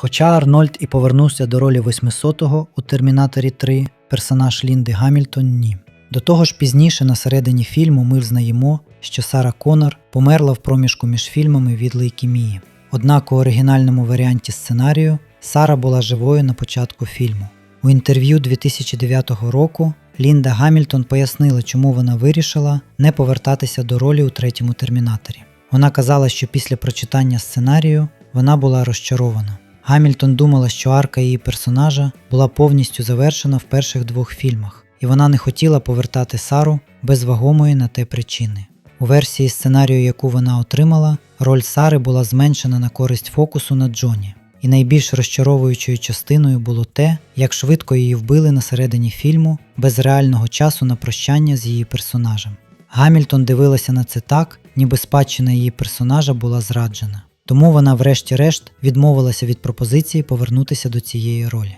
Хоча Арнольд і повернувся до ролі 800-го у Термінаторі 3, персонаж Лінди Гамільтон ні. До того ж, пізніше на середині фільму ми взнаємо, що Сара Коннор померла в проміжку між фільмами від лейкемії. Однак у оригінальному варіанті сценарію Сара була живою на початку фільму. У інтерв'ю 2009 року Лінда Гамільтон пояснила, чому вона вирішила не повертатися до ролі у третьому термінаторі. Вона казала, що після прочитання сценарію вона була розчарована. Гамільтон думала, що арка її персонажа була повністю завершена в перших двох фільмах, і вона не хотіла повертати Сару без вагомої на те причини. У версії сценарію, яку вона отримала, роль Сари була зменшена на користь фокусу на Джоні. І найбільш розчаровуючою частиною було те, як швидко її вбили на середині фільму без реального часу на прощання з її персонажем. Гамільтон дивилася на це так, ніби спадщина її персонажа була зраджена. Тому вона, врешті-решт, відмовилася від пропозиції повернутися до цієї ролі.